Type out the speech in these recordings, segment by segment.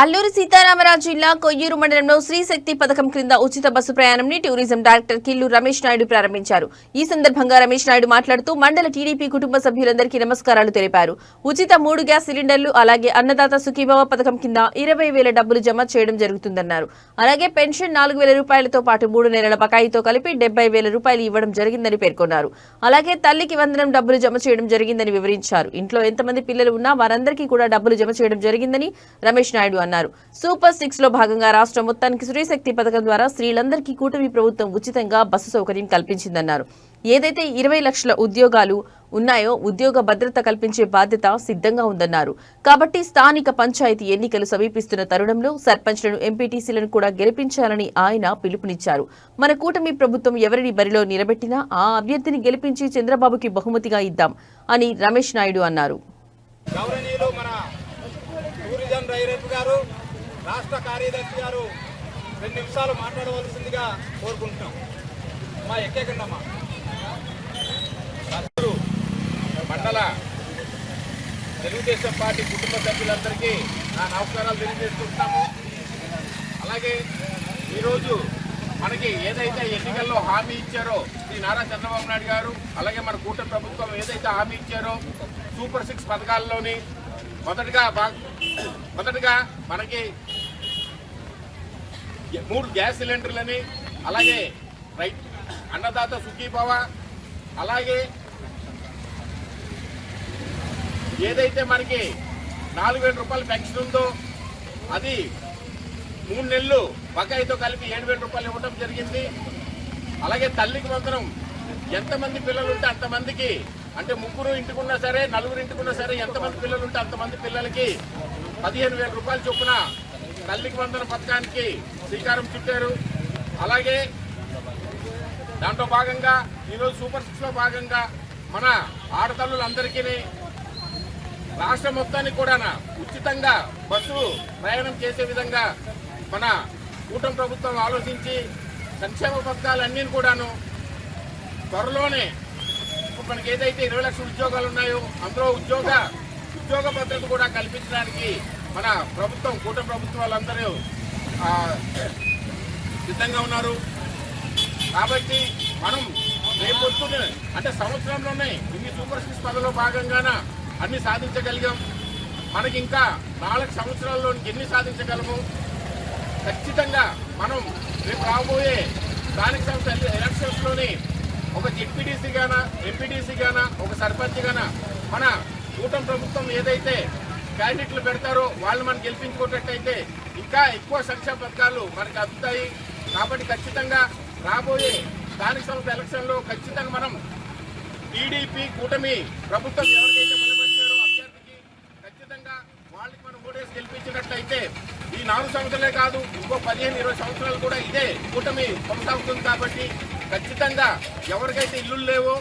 అల్లూరి సీతారామరాజు జిల్లా కొయ్యూరు మండలంలో శ్రీశక్తి పథకం క్రింద ఉచిత బస్సు ప్రయాణంని టూరిజం డైరెక్టర్ కిల్లు రమేష్ నాయుడు ప్రారంభించారు. ఈ సందర్భంగా రమేష్ నాయుడు మాట్లాడుతూ మండల టీడీపీ కుటుంబ సభ్యులందరికీ నమస్కారాలు తెలిపారు. ఉచిత మూడు గ్యాస్ సిలిండర్లు అలాగే అన్నదాత సుఖీభవ పథకం కింద ఇరవై వేల డబ్బులు జమ చేయడం జరుగుతుందన్నారు. అలాగే పెన్షన్ నాలుగు వేల రూపాయలతో పాటు మూడు నెలల బకాయితో కలిపి డెబ్బై వేల రూపాయలు ఇవ్వడం జరిగిందని పేర్కొన్నారు. అలాగే తల్లికి వందనం డబ్బులు జమ చేయడం జరిగిందని వివరించారు. ఇంట్లో ఎంతమంది పిల్లలు ఉన్నా వారందరికీ కూడా డబ్బులు జమ చేయడం జరిగిందని రమేష్ నాయుడు అన్నారు. సూపర్ సిక్స్లో భాగంగా రాష్ట్రం మొత్తానికి స్త్రీశక్తి పథకం ద్వారా స్త్రీలందరికీ కూటమి ప్రభుత్వం ఉచితంగా బస్సు సౌకర్యం కల్పించిందన్నారు. ఏదైతే ఇరవై లక్షల ఉద్యోగాలు ఉన్నాయో ఉద్యోగ భద్రత కల్పించే బాధ్యత సిద్ధంగా ఉందన్నారు. కాబట్టి స్థానిక పంచాయతీ ఎన్నికలు సమీపిస్తున్న తరుణంలో సర్పంచ్లను ఎంపీటీసీలను కూడా గెలిపించాలని ఆయన పిలుపునిచ్చారు. మన కూటమి ప్రభుత్వం ఎవరిని బరిలో నిలబెట్టినా ఆ అభ్యర్థిని గెలిపించి చంద్రబాబుకి బహుమతిగా ఇద్దాం అని రమేష్ నాయుడు అన్నారు. గౌరవనీయులు గారు రాష్ట్ర కార్యదర్శి గారు రెండు నిమిషాలు మాట్లాడవలసిందిగా కోరుకుంటున్నాం. మా ఎక్కేకండమ్మా. మండల తెలుగుదేశం పార్టీ కుటుంబ సభ్యులందరికీ నా నమస్కారాలు తెలియజేసుకుంటున్నాము. అలాగే ఈరోజు మనకి ఏదైతే ఎన్నికల్లో హామీ ఇచ్చారో శ్రీ నారా చంద్రబాబు నాయుడు గారు అలాగే మన కూటమి ప్రభుత్వం ఏదైతే హామీ ఇచ్చారో సూపర్ సిక్స్ పథకాల్లోని మొదటగా భా- మొదటగా మనకి మూడు గ్యాస్ సిలిండర్లని అలాగే రైట్ అన్నదాత సుఖీభవ అలాగే ఏదైతే మనకి నాలుగు వేల రూపాయలు పెన్షన్ ఉందో అది మూడు నెలలు బకాయితో కలిపి ఏడు వేల రూపాయలు ఇవ్వడం జరిగింది. అలాగే తల్లికి మాత్రం ఎంతమంది పిల్లలు ఉంటే అంతమందికి అంటే ముగ్గురు ఇంటికున్నా సరే నలుగురు ఇంటికున్నా సరే ఎంతమంది పిల్లలు ఉంటే అంతమంది పిల్లలకి పదిహేను వేల రూపాయలు చొప్పున తల్లికి వందన పథకానికి శ్రీకారం చుట్టారు. అలాగే దాంట్లో భాగంగా ఈరోజు సూపర్ సిక్స్లో భాగంగా మన ఆడతల్లులందరికీ రాష్ట్రం మొత్తానికి కూడా ఉచితంగా బస్సు ప్రయాణం చేసే విధంగా మన కూటమి ప్రభుత్వం ఆలోచించి సంక్షేమ పథకాలన్నీ కూడాను త్వరలోనే మనకి ఏదైతే ఇరవై లక్షల ఉద్యోగాలు ఉన్నాయో అందులో ఉద్యోగ ఉద్యోగ భద్రత కూడా కల్పించడానికి మన ప్రభుత్వం కూట ప్రభుత్వం వాళ్ళందరూ సిద్ధంగా ఉన్నారు. కాబట్టి మనం రేపు పొద్దున్న అంటే సంవత్సరంలోనే ఇన్ని సూపర్ సిక్స్ పదలో భాగంగాన అన్ని సాధించగలిగాం. మనకి ఇంకా నాలుగు సంవత్సరాల్లో ఎన్ని సాధించగలము? ఖచ్చితంగా మనం రేపు రాబోయే స్థానిక సంస్థ ఎలక్షన్స్లోనే ఒక జెడ్పీటీసీ గాన ఎంపీటీసీ గాన ఒక సర్పంచ్ గాన మన కూటమి ప్రభుత్వం ఏదైతే క్యాండిడేట్లు పెడతారో వాళ్ళు మనం గెలిపించుకున్నట్టయితే ఇంకా ఎక్కువ సంక్షేమ పథకాలు మనకు అందుతాయి. కాబట్టి ఖచ్చితంగా రాబోయే స్థానిక సంస్థ ఎలక్షన్లో ఖచ్చితంగా మనం టీడీపీ కూటమి ప్రభుత్వం ఎవరికైతే బలపరిచారో అభ్యర్థికి ఖచ్చితంగా వాళ్ళకి మనం ఓటేసి గెలిపించినట్లయితే ఈ నాలుగు సంవత్సరాలే కాదు ఇంకో పదిహేను ఇరవై సంవత్సరాలు కూడా ఇదే కూటమి కొనసాగుతుంది కాబట్టి ఖచ్చితంగా ఎవరికైతే ఇల్లులు లేవో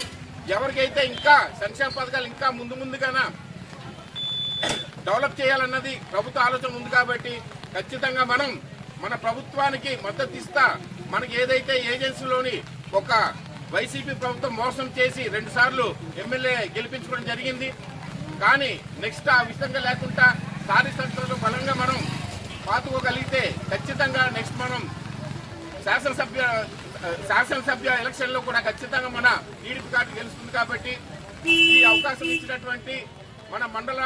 ఎవరికైతే ఇంకా సంక్షేమ పథకాలు ఇంకా ముందు ముందుగాన డెవలప్ చేయాలన్నది ప్రభుత్వ ఆలోచన ఉంది కాబట్టి ఖచ్చితంగా మనం మన ప్రభుత్వానికి మద్దతు ఇస్తా మనకి ఏదైతే ఏజెన్సీలోని ఒక వైసీపీ ప్రభుత్వం మోసం చేసి రెండు సార్లు ఎమ్మెల్యే గెలిపించుకోవడం జరిగింది. కానీ నెక్స్ట్ ఆ విధంగా లేకుండా స్థానిక సంస్థలో బలంగా మనం పాతుకోగలిగితే ఖచ్చితంగా నెక్స్ట్ మనం శాసనసభ్య శాసనసభ్య ఎలక్షన్లో కూడా ఖచ్చితంగా మన టీడీపీ కార్డు గెలుస్తుంది కాబట్టి ఈ అవకాశం ఇచ్చినటువంటి మన మండల